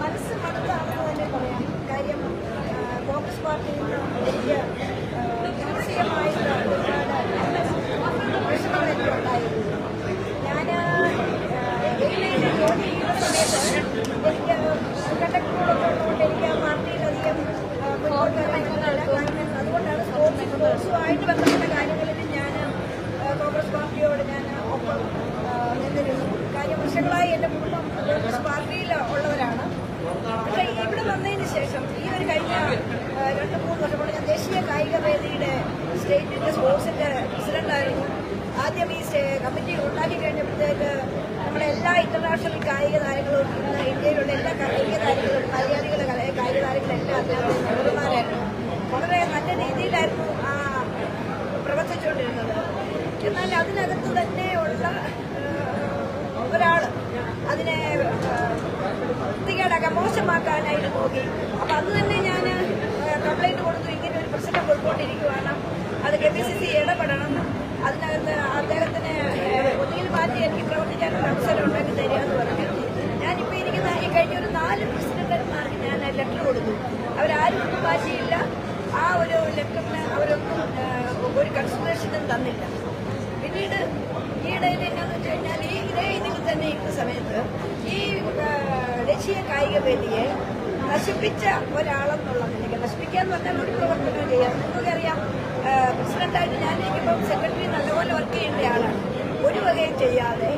മനസ്സ് മടുത്താണെന്ന് തന്നെ പറയാം. കാര്യം കോൺഗ്രസ് പാർട്ടിയിൽ നിന്ന് എനിക്ക് ആ, മാനസികമായിട്ട് ഒരുപാട് വിഷമങ്ങൾ എനിക്കുണ്ടായിരുന്നു ഞാൻ എയിലയിൽ ജോലി ചെയ്യുന്ന സമയത്ത് എനിക്ക് കണ്ടക്ടറോടൊക്കെ ഉള്ളതുകൊണ്ട് എനിക്ക് ആ പാർട്ടിയിലധികം ആ, മുന്നോട്ട് പറ്റുന്നില്ല കാരണം അതുകൊണ്ടാണ് സ്പോർട്സ് സ്പോർട്സുമായിട്ട് ബന്ധപ്പെട്ട കാര്യങ്ങളിൽ ഞാൻ കോൺഗ്രസ് പാർട്ടിയോട് ഞാൻ ഒപ്പം നിന്നിരുന്നു കാര്യം വർഷങ്ങളായി എന്റെ ഉള്ളവരാണ്. പക്ഷേ ഇവിടെ വന്നതിന് ശേഷം ഈ ഒരു കഴിഞ്ഞ രണ്ട് മൂന്ന് വർഷം ഞാൻ ദേശീയ കായിക വേദിയുടെ സ്റ്റേറ്റിന്റെ സ്പോർട്സിന്റെ പ്രസിഡന്റായിരുന്നു. ആദ്യം ഈ കമ്മിറ്റി ഉണ്ടാക്കി കഴിഞ്ഞപ്പോഴത്തേക്ക് നമ്മുടെ എല്ലാ ഇന്റർനാഷണൽ കായിക താരങ്ങളും ഇന്ത്യയിലുള്ള എല്ലാ കായിക താരങ്ങളും മലയാളികളുടെ കായിക താരങ്ങളെല്ലാം അദ്ദേഹത്തെ വളരെ നല്ല രീതിയിലായിരുന്നു ആ പ്രവർത്തിച്ചുകൊണ്ടിരുന്നത്. എന്നാൽ അതിനകത്ത് തന്നെയുള്ള ആ, ഒരാൾ അതിനെ വൃത്തികേടാക്കാൻ മോശമാക്കാനായിട്ട് നോക്കി. അപ്പൊ അത് തന്നെ ഞാൻ കംപ്ലൈന്റ് കൊടുത്തു. ഇങ്ങനെ ഒരു പ്രശ്നം കൊടുക്കൊണ്ടിരിക്കുവാണ് അത് കെ പി സി സി ഇടപെടണം. അതിനകത്ത് അദ്ദേഹത്തിന് ഒന്നുകിൽ മാറ്റി എനിക്ക് പ്രവർത്തിക്കാനുള്ള അവസരം ഉണ്ടാക്കി തരിക എന്ന് പറഞ്ഞു. ഞാനിപ്പോൾ ഇരിക്കുന്ന ഈ കഴിഞ്ഞ ഒരു നാല് പ്രസിഡന്റുമാർക്ക് ഞാൻ ലെറ്റർ കൊടുത്തു. അവരാരും ഒന്നും ആ ഒരു ലെറ്ററിന് അവരൊന്നും ഒരു കൺസിഡറേഷനും തന്നില്ല പിന്നീട് ഈ ഇടയിൽ എന്നാന്ന് വെച്ച് കഴിഞ്ഞാൽ ഈ ഇതേ ഇതിൽ തന്നെ ഇരിക്കുന്ന സമയത്ത് ഈ ദേശീയ കായിക വേദിയെ നശിപ്പിച്ച ഒരാളെന്നുള്ള നിലയ്ക്ക് നശിപ്പിക്കുക പറഞ്ഞാൽ ഒരു പ്രവർത്തനം ചെയ്യാം. നിങ്ങൾക്കറിയാം പ്രസിഡന്റായിട്ട് ഞാനിരിക്കുമ്പോൾ സെക്രട്ടറി നല്ലപോലെ വർക്ക് ചെയ്യേണ്ട ആളാണ്. ഒരു വകയും ചെയ്യാതെ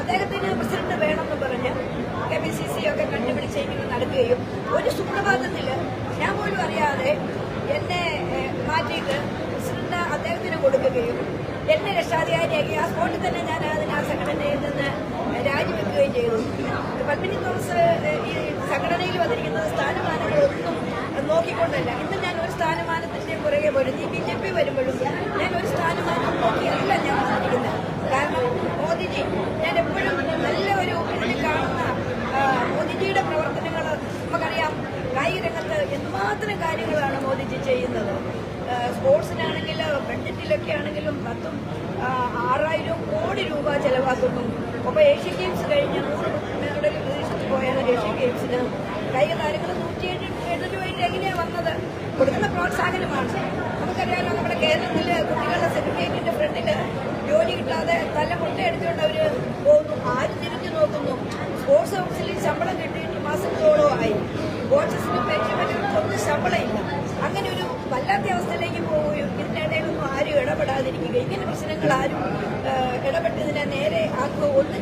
അദ്ദേഹത്തിന് പ്രസിഡന്റ് വേണമെന്ന് പറഞ്ഞ് കെ പി സി സി ഒക്കെ കണ്ടുപിടിച്ച് ഇങ്ങനെ നടക്കുകയും ഒരു സുപ്രഭാതത്തിൽ ഞാൻ പോലും അറിയാതെ എന്നെ മാറ്റിയിട്ട് പ്രസിഡന്റ് അദ്ദേഹത്തിന് കൊടുക്കുകയും എന്നെ രക്ഷാധികാരിയാക്കി ആ സ്പോട്ടിൽ തന്നെ ഞാൻ അതിന് ആ സംഘടനയിൽ നിന്ന് രാജിവെക്കുകയും ചെയ്തു. പത്മിനി തോമസ് ഈ സംഘടനയിൽ വന്നിരിക്കുന്നത് സ്ഥാനമാനങ്ങളൊന്നും നോക്കിക്കൊണ്ടല്ല. ഇന്ന് ഞാൻ ഒരു സ്ഥാനമാനത്തിന്റെ പുറകെ വരുന്നു ഈ ബി ജെ പി വരുമ്പോഴും ഞാൻ ഒരു സ്ഥാനമാനം നോക്കിയല്ല ഞാൻ വന്നിരിക്കുന്നത്. കാരണം മോദിജി ഞാൻ എപ്പോഴും നല്ല ഒരു ഇതിൽ കാണുന്ന മോദിജിയുടെ പ്രവർത്തനങ്ങൾ നമുക്കറിയാം. കായിക രംഗത്ത് എന്തുമാത്രം കാര്യങ്ങളാണ് മോദിജി ചെയ്യുന്നത്. സ്പോർട്സിനാണെങ്കിലും ബഡ്ജറ്റിലൊക്കെ ആണെങ്കിലും പത്തും ആറായിരം കോടി രൂപ ചെലവാക്കുന്നു. അപ്പോൾ ഏഷ്യൻ ഗെയിംസ് കഴിഞ്ഞ് നൂറ് മെഡൽ പ്രതീക്ഷിച്ച് പോയ ഒരു ഏഷ്യൻ ഗെയിംസിന് കായിക താരങ്ങൾ നൂറ്റി എഴുന്നൂറ് രൂപയുടെ എങ്ങനെയാണ് വന്നത്? കൊടുക്കുന്ന പ്രോത്സാഹനമാണ്. നമുക്കറിയാലോ നമ്മുടെ കേരളത്തിലെ കുട്ടികളുടെ സർട്ടിഫിക്കറ്റിന്റെ ഫ്രണ്ടിൽ ജോലി കിട്ടാതെ തല മുട്ടയടിച്ചുകൊണ്ട് അവർ പോകുന്നു.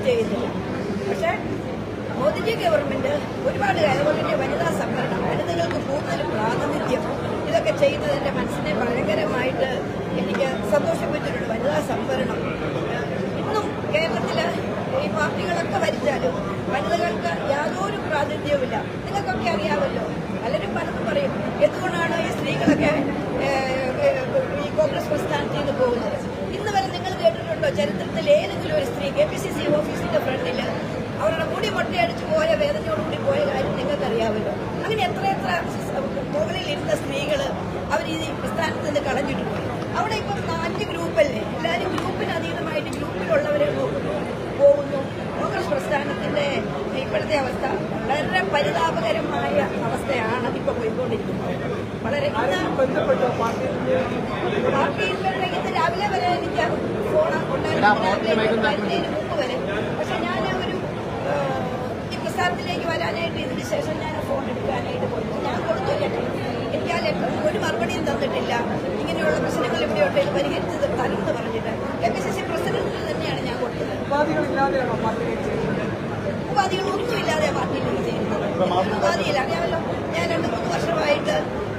ചെയ്യുന്നില്ല പക്ഷേ മോദിജി ഗവൺമെന്റ് ഒരുപാട് അതുപോലെ വനിതാ സംവരണം വനിതകൾക്ക് കൂടുതൽ പ്രാതിനിധ്യം ഇതൊക്കെ ചെയ്തതിന്റെ മനസ്സിനെ ഭയങ്കരമായിട്ട് എനിക്ക് സന്തോഷിപ്പിച്ചിട്ടുണ്ട് വനിതാ സംവരണം ഇന്നും കേരളത്തിൽ ഈ പാർട്ടികളൊക്കെ വരിച്ചാലും വനിതകൾക്ക് യാതൊരു പ്രാതിനിധ്യവുമില്ല. നിങ്ങൾക്കൊക്കെ അറിയാമല്ലോ. പലരും പലതും പറയും. എന്തുകൊണ്ടാണ് ഈ സ്ത്രീകളൊക്കെ ഏഹ്, ഏഹ്, ഈ കോൺഗ്രസ് പ്രസ്ഥാനത്തിൽ നിന്ന് പോകുന്നത് ഇന്ന് വരെ നിങ്ങൾ കേട്ടിട്ടുണ്ടോ ചരിത്രത്തിൽ ഏതെങ്കിലും ഒരു സ്ത്രീ കെ പി സി സി ഓഫീസിന്റെ ഫ്രണ്ടിൽ അവരുടെ മുടി മൊട്ടയടിച്ച് പോയ വേദനയോടുകൂടി പോയ കാര്യം നിങ്ങൾക്കറിയാമല്ലോ അങ്ങനെ എത്ര എത്ര മുകളിൽ ഇരുന്ന സ്ത്രീകൾ അവർ ഈ പ്രസ്ഥാനത്ത് നിന്ന് കളഞ്ഞിട്ട് പോയി അവിടെ ഇപ്പം അഞ്ച് ഗ്രൂപ്പല്ലേ എല്ലാവരും ഗ്രൂപ്പിന് അതീതമായിട്ട് ഗ്രൂപ്പിലുള്ളവരെ നോക്കുന്നു പോകുന്നു കോൺഗ്രസ് പ്രസ്ഥാനത്തിന്റെ ഇപ്പോഴത്തെ അവസ്ഥ. വളരെ പരിതാപകരമായ അവസ്ഥയാണ് ഇപ്പൊ പോയിക്കൊണ്ടിരിക്കുന്നത്. വളരെ ഇന്ന് ബന്ധപ്പെട്ടോ? പാർട്ടി പാർട്ടിയിലുള്ള ഇന്ന് രാവിലെ വരെ എനിക്ക് ഫോൺ ഉണ്ടായിരുന്നു. വരുന്നതിന് മുമ്പ് വരെ പക്ഷെ ഞാൻ ഒരു ഈ പ്രസ്ഥാനത്തിലേക്ക് വരാനായിട്ട് ഇതിന് ശേഷം ഞാൻ ഫോൺ എടുക്കാനായിട്ട് പോയി. ഞാൻ കൊടുത്തു ലെറ്റർ എനിക്ക് ആ ലെറ്റർ ഒരു മറുപടിയും തന്നിട്ടില്ല. ഇങ്ങനെയുള്ള പ്രശ്നങ്ങൾ ഇവിടെയോട്ട് ഇത് പരിഹരിച്ച് തരുമെന്ന് പറഞ്ഞിട്ട് കെ പി സി സി പ്രസിഡന്റിന് തന്നെയാണ് ഞാൻ കൊടുത്തത്. ഉപാധികളില്ലാതെയാണോ ഉപാധിയില്ല അറിയാമല്ലോ. ഞാൻ രണ്ട് മൂന്ന് വർഷമായിട്ട്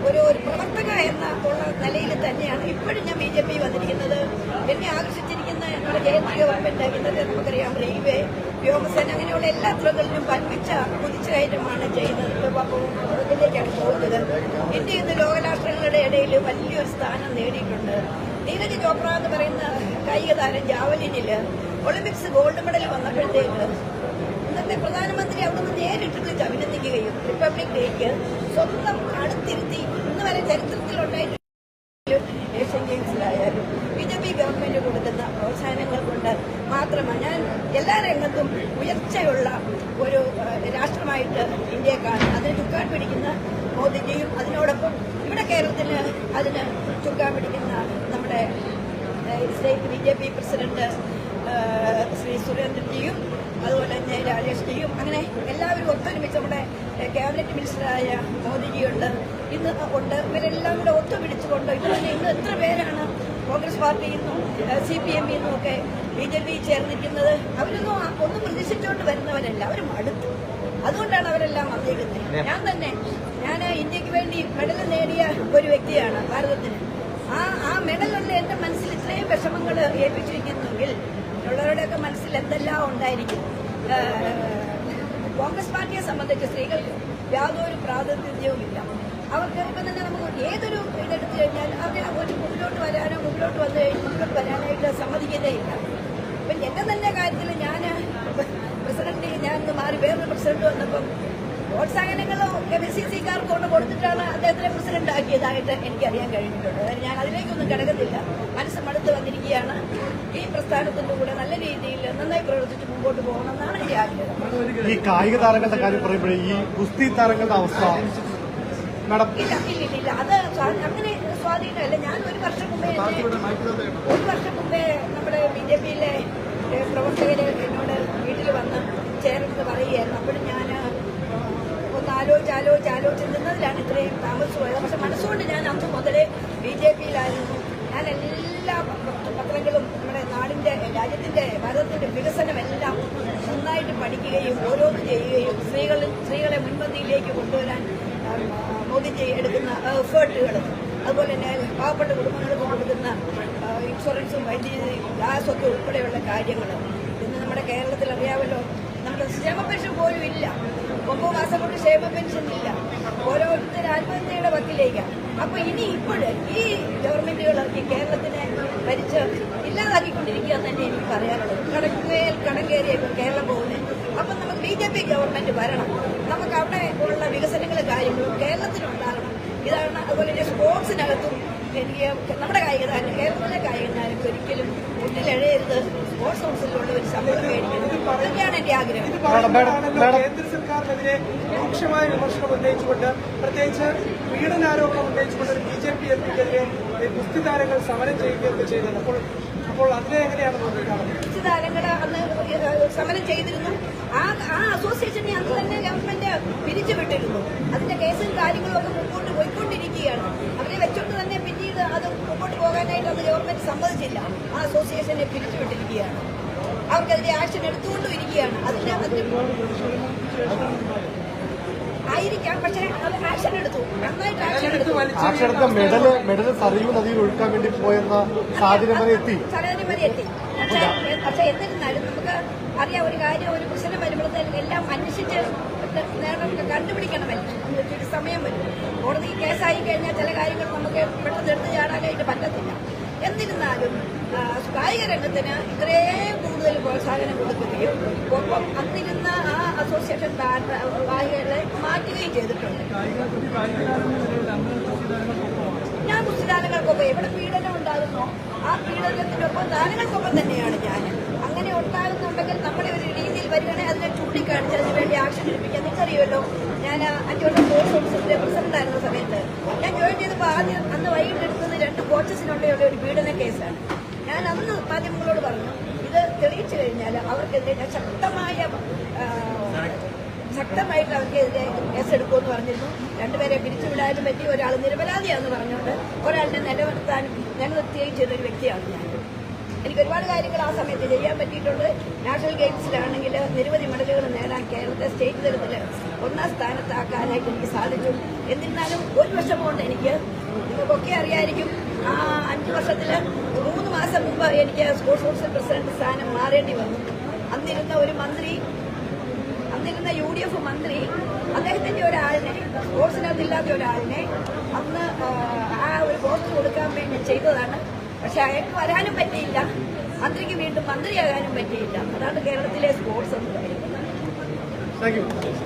ഒരു ഒരു പ്രവർത്തക എന്ന ഉള്ള നിലയിൽ തന്നെയാണ് ഇപ്പോഴും ഞാൻ ബി ജെ പി വന്നിരിക്കുന്നത്. എന്നെ ആകർഷിച്ചിരിക്കുന്ന നമ്മുടെ കേന്ദ്ര ഗവൺമെന്റ് ഇന്നത്തെ നമുക്കറിയാം. റെയിൽവേ വ്യോമസേന അങ്ങനെയുള്ള എല്ലാ തുറകളിലും വൻപിച്ച കുതിച്ചുകയറ്റമാണ് ചെയ്യുന്നത്. ഇതിലേക്കാണ് പോകുന്നത്. ഇന്ത്യ ഇന്ന് ലോകരാഷ്ട്രങ്ങളുടെ ഇടയിൽ വലിയൊരു സ്ഥാനം നേടിയിട്ടുണ്ട്. നീരജ് ചോപ്ര എന്ന് പറയുന്ന കായിക താരം ജാവലിനിൽ ഒളിമ്പിക്സ് ഗോൾഡ് മെഡൽ വന്നപ്പോഴത്തേക്ക് ഇന്നത്തെ പ്രധാനമന്ത്രി അവിടുന്ന് നേരിട്ടിട്ട് അഭിനന്ദിക്കുകയും റിപ്പബ്ലിക് ഡേക്ക് സ്വന്തം അടുത്തിരുത്തി ഇന്ന് വരെ ചരിത്രത്തിലുണ്ടായിട്ട് ഏഷ്യൻ ഗെയിംസിലായാലും ബി ജെ പി ഗവൺമെന്റ് കൊടുക്കുന്ന പ്രോത്സാഹനങ്ങൾ കൊണ്ട് മാത്രമാണ് ഞാൻ എല്ലാ രംഗത്തും ഉയർച്ചയുള്ള ഒരു രാഷ്ട്രമായിട്ട് ഇന്ത്യയെ കാണും അതിന് ചുക്കാൻ പിടിക്കുന്ന മോദിജിയും അതിനോടൊപ്പം ഇവിടെ കേരളത്തിന് അതിന് ചുക്കാൻ പിടിക്കുന്ന നമ്മുടെ state B J P president Shri സുരേന്ദ്രജിയും അതുപോലെ തന്നെ രാജേഷ്ജിയും അങ്ങനെ എല്ലാവരും ഒത്തൊരുമിച്ച് നമ്മുടെ ക്യാബിനറ്റ് മിനിസ്റ്ററായ മോദിജിയുണ്ട് ഇന്ന് ഉണ്ട്. ഇവരെല്ലാം കൂടെ ഒത്തുപിടിച്ചുകൊണ്ട് ഇന്ന് തന്നെ ഇന്ന് എത്ര പേരാണ് കോൺഗ്രസ് പാർട്ടിയിൽ നിന്നും സി പി എമ്മിൽ നിന്നും ഒക്കെ ബി ജെ പി ചേർന്നിരിക്കുന്നത്? അവരൊന്നും ഒന്നും പ്രതീക്ഷിച്ചുകൊണ്ട് വരുന്നവരല്ല. അവർ മടുത്തു. അതുകൊണ്ടാണ് അവരെല്ലാം വന്നിരിക്കുന്നത്. ഞാൻ തന്നെ ഞാൻ ഇന്ത്യയ്ക്ക് വേണ്ടി മെഡൽ നേടിയ ഒരു വ്യക്തിയാണ് ഭാരതത്തിന്. ആ ആ മെഡലല്ല എന്റെ മനസ്സിൽ ഇത്രയും വിഷമങ്ങൾ ഏൽപ്പിച്ചിരിക്കുന്നെങ്കിൽ ഉള്ളവരുടെയൊക്കെ മനസ്സിൽ എന്തെല്ലാം ഉണ്ടായിരിക്കും? കോൺഗ്രസ് പാർട്ടിയെ സംബന്ധിച്ച് സ്ത്രീകൾക്ക് യാതൊരു പ്രാതിനിധ്യവുമില്ല. അവർക്ക് ഇപ്പം തന്നെ നമുക്ക് ഏതൊരു ഇതെടുത്തു കഴിഞ്ഞാൽ അവർ ഒരു മുമ്പിലോട്ട് വരാനോ മുമ്പിലോട്ട് വന്നു കഴിഞ്ഞാൽ മുമ്പിലോട്ട് വരാനായിട്ട് സമ്മതിക്കുന്നേ ഇല്ല. ഇപ്പം എന്റെ തന്നെ കാര്യത്തിൽ ഞാൻ പ്രസിഡന്റ് ഞാൻ ഒന്ന് മാറി വേറൊരു പ്രസിഡന്റ് വന്നപ്പം പ്രോത്സാഹനങ്ങളോ കെ സി സിക്കാർക്ക് കൊണ്ട് കൊടുത്തിട്ടാണ് അദ്ദേഹത്തിനെ പ്രസിഡന്റ് ആക്കിയതായിട്ട് എനിക്കറിയാൻ കഴിഞ്ഞിട്ടുണ്ട്. അതായത് ഞാൻ അതിലേക്കൊന്നും കിടക്കത്തില്ല മനസ്സ് മടുത്ത് വന്നിരിക്കുകയാണ്. ഈ പ്രസ്ഥാനത്തിന്റെ കൂടെ നല്ല രീതിയിൽ നന്നായി മുമ്പോട്ട് പോകണമെന്നാണ് എന്റെ ആഗ്രഹം ഈ കായിക താരങ്ങളുടെ കാര്യം പറയുമ്പോഴേ ഈ ഗുസ്തി താരങ്ങളുടെ അവസ്ഥ മാഡം ഇല്ല ഇല്ല അത് അങ്ങനെ സ്വാധീനമല്ല. ഞാൻ ഒരു വർഷം മുമ്പേ ഒരു വർഷം മുമ്പേ നമ്മുടെ ബി ജെ പിയിലെ പ്രവർത്തകര് എന്നോട് വീട്ടിൽ വന്ന് ചേർന്ന് പറയുകയായിരുന്നു. അപ്പോഴും ഞാൻ ഒന്ന് ആലോചിച്ച് ആലോചിച്ച് ആലോചിച്ച് നിന്നതിലാണ് ഇത്രയും താമസിച്ചുപോയത് പക്ഷെ മനസ്സുകൊണ്ട് ഞാൻ അന്ന് മുതലേ ബി ജെ പിയിലായിരുന്നു. ഞാൻ എല്ലാ പത്ര- പത്രങ്ങളും നമ്മുടെ നാടിന്റെ രാജ്യത്തിന്റെ ഭാരതത്തിന്റെ നന്നായിട്ട് പഠിക്കുകയും ഓരോന്ന് ചെയ്യുകയും സ്ത്രീകൾ സ്ത്രീകളെ മുൻപന്തിയിലേക്ക് കൊണ്ടുവരാൻ മോദി മോദിജി എടുക്കുന്ന എഫേർട്ടുകൾ. അതുപോലെ തന്നെ പാവപ്പെട്ട കുടുംബങ്ങൾക്ക് കൊടുക്കുന്ന ഇൻഷുറൻസും വൈദ്യുതി ഗ്യാസൊക്കെ ഉൾപ്പെടെയുള്ള കാര്യങ്ങൾ. ഇന്ന് നമ്മുടെ കേരളത്തിൽ അറിയാമല്ലോ നമ്മുടെ ക്ഷേമ പെൻഷൻ പോലും ഇല്ല. ഒമ്പത് മാസം കൊണ്ട് ക്ഷേമ പെൻഷൻ ഇല്ല. ഓരോരുത്തർ ആത്മഹത്യയുടെ വക്കിലേക്കാണ് അപ്പൊ ഇനി ഇപ്പോഴ് ഈ ഗവൺമെന്റുകളൊക്കെ കേരളത്തിനെ ഭരിച്ച് ഇല്ലാതാക്കിക്കൊണ്ടിരിക്കുക തന്നെ എനിക്ക് പറയാനുള്ളത്. കടക്കുകയിൽ കടം കയറിയ ഇപ്പൊ കേരളം പോകുന്നത്. അപ്പൊ നമുക്ക് ബി ജെ പി ഗവൺമെന്റ് വരണം. നമുക്ക് അവിടെ ഉള്ള വികസനങ്ങളും കാര്യങ്ങളും കേരളത്തിലുണ്ടാകണം. ഇതാണ് അതുപോലെ തന്നെ സ്പോർട്സിനകത്തും എനിക്ക് നമ്മുടെ കായിക താരം കേരളത്തിലെ കായിക താരം ഒരിക്കലും മുന്നിലെഴയരുത് സ്പോർട്സ് കൗൺസിലുള്ള ഒരു ശമ്പളം മേടിക്കണം. അതൊക്കെയാണ് എന്റെ ആഗ്രഹം. കേന്ദ്ര സർക്കാരിനെതിരെ രൂക്ഷമായ വിമർശനം ഉന്നയിച്ചുകൊണ്ട് പ്രത്യേകിച്ച് പീഡനാരോപണം ഉന്നയിച്ചുകൊണ്ട് ഒരു ബി ജെ പി എം പിക്കെതിരെ ഗുസ്തി താരങ്ങൾ സമരം ചെയ്യുകയൊക്കെ ചെയ്തത്. അപ്പോൾ അപ്പോൾ അതിനെ എങ്ങനെയാണ് ഗുസ്തി താരങ്ങൾ അന്ന് സമരം ചെയ്തിരുന്നു. ആ ആ അസോസിയേഷനെ അന്ന് തന്നെ ഗവൺമെന്റ് പിരിച്ചുവിട്ടിരുന്നു അതിന്റെ കേസും കാര്യങ്ങളും ഒക്കെ മുമ്പോട്ട് പോയിക്കൊണ്ടിരിക്കുകയാണ്. അവരെ വെച്ചോണ്ട് തന്നെ പിന്നീട് അത് മുമ്പോട്ട് പോകാനായിട്ട് അന്ന് ഗവൺമെന്റ് സമ്മതിച്ചില്ല. ആ അസോസിയേഷനെ പിരിച്ചുവിട്ടിരിക്കുകയാണ് അവർക്കെതിരെ ആക്ഷൻ എടുത്തുകൊണ്ടും ഇരിക്കുകയാണ്. അതിന് ആയിരിക്കാം. പക്ഷേ അത് ആക്ഷൻ എടുത്തു. നന്നായിട്ട് ആക്ഷൻ എടുത്തു ആക്ഷരത്തെ മെഡൽ മെഡൽ സറിയൂ നദിയിൽ ഒഴുക്കാൻ വേണ്ടി പോയെന്ന സാഹചര്യം വരെ എത്തി. വരെ എത്തി. പക്ഷേ പക്ഷെ എന്നിരുന്നാലും നമുക്ക് അറിയാം ഒരു കാര്യം ഒരു പ്രശ്നം വരുമ്പോഴത്തേക്കും എല്ലാം അന്വേഷിച്ച് നേരം കണ്ടുപിടിക്കണമല്ലോ. ഒരു സമയം വരും. കോടതി കേസായി കഴിഞ്ഞാൽ ചില കാര്യങ്ങൾ നമുക്ക് പെട്ടെന്ന് എടുത്ത് ചാടാനായിട്ട് പറ്റത്തില്ല. എന്നിരുന്നാലും കായിക രംഗത്തിന് ഇത്രയും കൂടുതൽ പ്രോത്സാഹനം കൊടുക്കുകയും ഒപ്പം അന്നിരുന്ന ആ അസോസിയേഷൻ കായികളെ മാറ്റുകയും ചെയ്തിട്ടുണ്ട്. ഞാൻ കുസ്തിദാനങ്ങൾക്കൊപ്പം എവിടെ പീഡനം ഉണ്ടാകുന്നോ? ആ പീഡനത്തിനൊപ്പം ദാനങ്ങൾക്കൊപ്പം തന്നെയാണ് ഞാൻ. അങ്ങനെ ഉണ്ടാകുന്നുണ്ടെങ്കിൽ നമ്മളെ ഒരു രീതിയിൽ വരികയാണെങ്കിൽ അതിനെ ചൂണ്ടിക്കാണിച്ച് അതിന് വേണ്ടി ആക്ഷൻ എടുപ്പിക്കാൻ. നിങ്ങൾക്കറിയുമല്ലോ ഞാൻ അഞ്ചോട്ടം സ്പോർട്സ് ഓഫീസിന്റെ പ്രസിഡന്റ് ആയിരുന്ന സമയത്ത് ഞാൻ ജോയിൻ ചെയ്തപ്പോൾ ആദ്യം അന്ന് വൈകിട്ട് എടുക്കുന്നത് രണ്ട് കോച്ചസിനുള്ളിലുള്ള ഒരു പീഡന കേസാണ് ഞാൻ അന്ന് മാധ്യമങ്ങളോട് പറഞ്ഞു ഇത് തെളിയിച്ചു കഴിഞ്ഞാൽ അവർക്കെതിരെ ഞാൻ ശക്തമായ ശക്തമായിട്ട് അവർക്കെതിരെ കേസെടുക്കുമെന്ന് പറഞ്ഞിരുന്നു. രണ്ടുപേരെ പിരിച്ചുവിടാനും പറ്റി ഒരാൾ നിരപരാധിയാണെന്ന് പറഞ്ഞുകൊണ്ട് ഒരാളിനെ നിലനിർത്താനും നിലനിർത്തുകയും ചെയ്തൊരു വ്യക്തിയാണ് ഞാൻ. എനിക്ക് ഒരുപാട് കാര്യങ്ങൾ ആ സമയത്ത് ചെയ്യാൻ പറ്റിയിട്ടുണ്ട്. നാഷണൽ ഗെയിംസിലാണെങ്കിൽ നിരവധി മെഡലുകൾ നേടാൻ കേരളത്തെ സ്റ്റേറ്റ് തലത്തിൽ ഒന്നാം സ്ഥാനത്താക്കാനായിട്ട് എനിക്ക് സാധിച്ചു എന്നിരുന്നാലും ഒരു വർഷം കൊണ്ട് എനിക്ക് നിങ്ങൾക്കൊക്കെ അറിയായിരിക്കും അഞ്ച് വർഷത്തിൽ മൂന്ന് മാസം മുമ്പ് എനിക്ക് സ്പോർട്സ് കൗൺസിൽ പ്രസിഡന്റ് സ്ഥാനം മാറേണ്ടി വന്നു. അന്നിരുന്ന ഒരു മന്ത്രി അന്നിരുന്ന യു ഡി എഫ് മന്ത്രി അദ്ദേഹത്തിന്റെ ഒരാളിനെ സ്പോർട്സിനകത്തില്ലാത്ത ഒരാളിനെ അന്ന് ആ, ഒരു പോസ്റ്റ് കൊടുക്കാൻ വേണ്ടി ചെയ്തതാണ്. പക്ഷെ അയാൾക്ക് വരാനും പറ്റിയില്ല. മന്ത്രിക്ക് വീണ്ടും മന്ത്രിയാകാനും പറ്റിയില്ല. അതാണ് കേരളത്തിലെ സ്പോർട്സ് എന്ന് പറയുന്നത്.